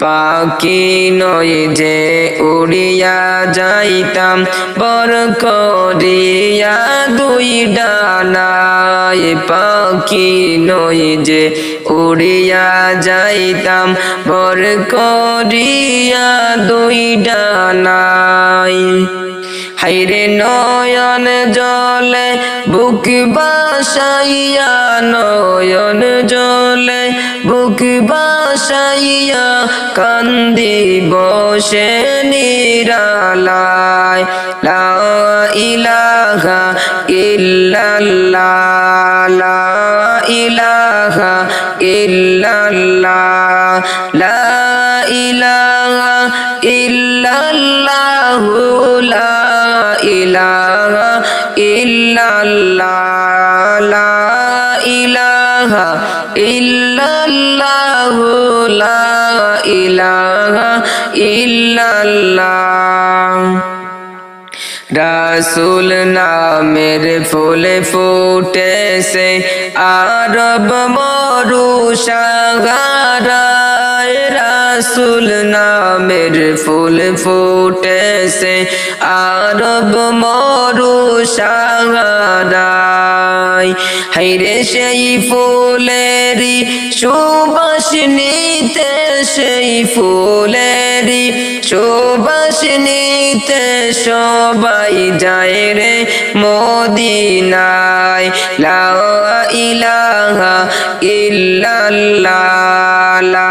পাখি নয় যে উড়িয়া যাইতাম, বর করিয়া দুই ডানায়। পাখি নয় যে উড়িয়া যাইতাম, বর করিয়া দুই ডানায়। হাইরে নয়ন জলে, বুক বাসাইয়া নয়ন জলে, বুক বাসাইয়া কান্দি বসে নিরালায়। লা ইলাহা ইল্লাল্লাহ, লা ইলাহা ইল্লাল্লাহ ইলাহা ইল্লাল্লাহ লা ইলাহা ইল্লাল্লাহ লা ইলাহা ইল্লাল্লাহ। রাসুল নামের ফুল ফুটেছে আরব মরু সাগারায় রাসুল নামের ফুল ফুটেছে, আরব মরু সাগারায় হাইরে সেই ফুলেরি সুবাস নিতে, সেই ফুলেরি সুবাস নিতে সবাই যায় রে মদিনায়। লা ইলাহা ইল্লাল্লাহ, লা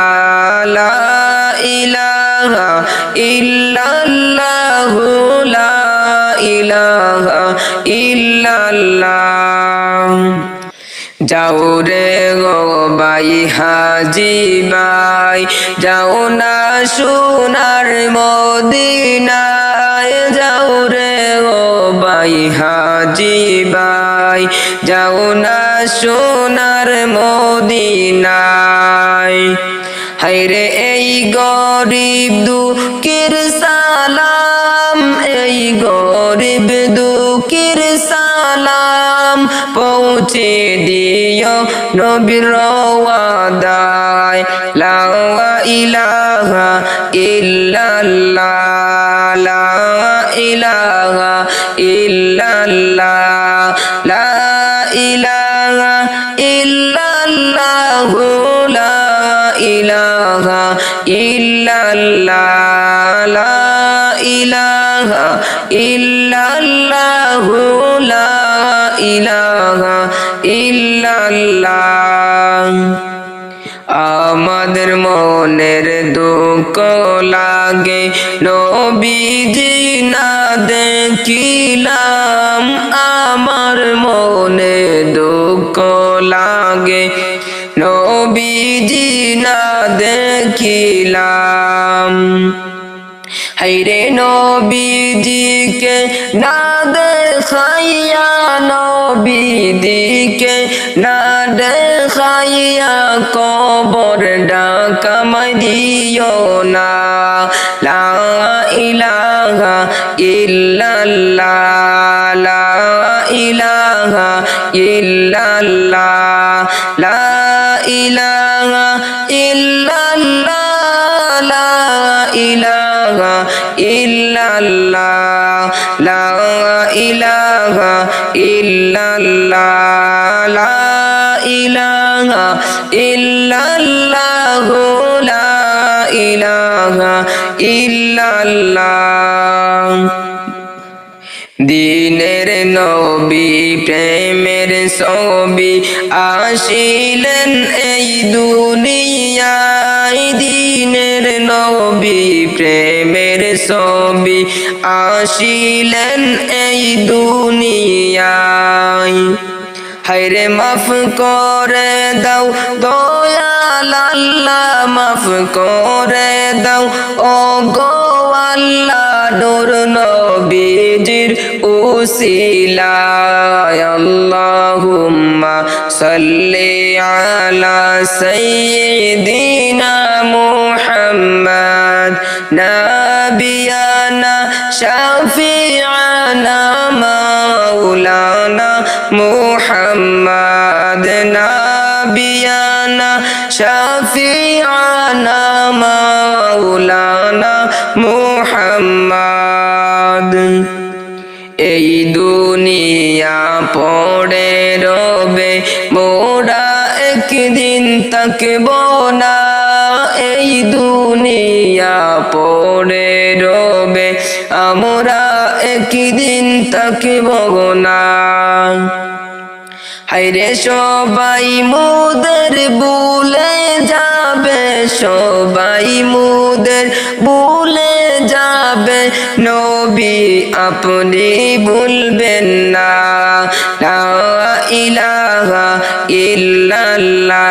যাও রে গো বাই হাজি বাই যাও না সোনার মদিনায়, যাও রে গো বাই হাজি বাই যাও না সোনার মদিনায়। হাইরে এই গরিব দুঃখের সালাম, এই গরিব সালাম পৌঁছে দিও নবীর ওয়াদায় লা ইলাহা ইল্লাল্লাহ লা ইলাহা লা ইলাহা ইল্লাল্লাহ লা ইলাহা ইল্লাল্লাহ। আমাদের মনের দুঃখ লাগে, নবীজি না দেখিলাম। আমার মনে দুঃখ লাগে, নবীজি না দেখিলাম। হাইরে নবীজিকে না দেখাইয়া, নবীদিকে না দেখাইয়া কবর ডাকামাই দিও না। লা ইলাহা ইল্লাল্লাহ, লা ইলাহা ইল্লাল্লাহ, লা ইলাহা ইলাহা ইল্লাল্লাহ লা ইলাহা ইল্লাল্লাহ দিনের নবী প্রেমের ছবি আসিলেন এই দুনিয়ায়। দিনের নবী প্রেম ছবি আসিলেন এই দুনিয়ায়। হাইরে মাফ করে দাও, দয়াল আল্লাহ মাফ করে দাও। ও গো আল্লাহ, নূর নবীজির উসিলায় আল্লাহুম্মা সাল্লি আলা সাইয়্যিদিনা মুহাম্মদ নাবিয়ানা শাফিআনা মাওলানা মুহাম্মদ নাবিয়ানা শাফিআনা মাওলানা মুহাম্মদ এই দুনিয়া পড়ে রবে, মোরা একদিন তাকব না। এই দুনিয়া পড়ে রবে, আমরা একদিন তাকব না। হাইরে সবাই মুদের ভুলে যাবে, সবাই মুদের ভুলে যাবে। নবী আপনি ভুলবেন না ইলাহা ইল্লাল্লাহ।